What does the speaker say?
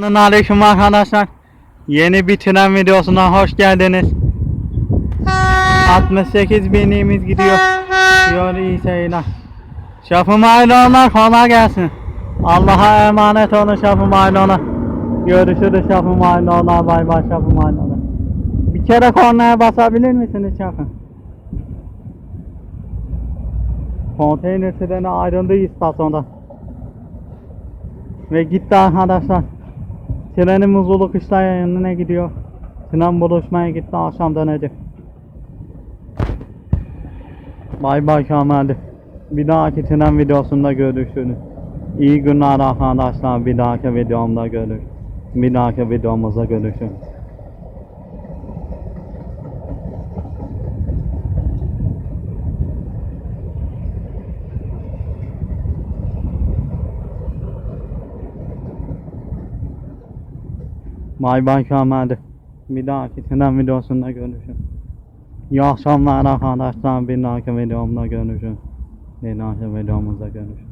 Aleyküm arkadaşlar. Yeni bir tren videosuna hoş geldiniz. 68 binimiz gidiyor. Diyor iyi seyirler. Şafım ayrılanlar kolay gelsin. Allah'a emanet olun şafım ayrılanlar. Görüşürüz şafım ayrılanlar. Bay bay şafım ayrılanlar. Bir kere kornaya basabilir misiniz şafım? Konteyner treni ayrıldı istasyonda. Ve gitti arkadaşlar. Trenimiz Ulu Kışla yayınına gidiyor. Tren buluşmaya gitti akşam dönecek. Bay bay Kemal'i. Bir dahaki tren videosunda görüşürüz. İyi günler arkadaşlar. Bir dahaki videomda görüşürüz. Bir dahaki videomuzda görüşürüz. Bay bay Kemal'i. Bir dahaki tren videosunda görüşürüz. İyi akşamlar arkadaşlar. Bir dahaki videomda görüşürüz. Bir dahaki videomuzda görüşürüz.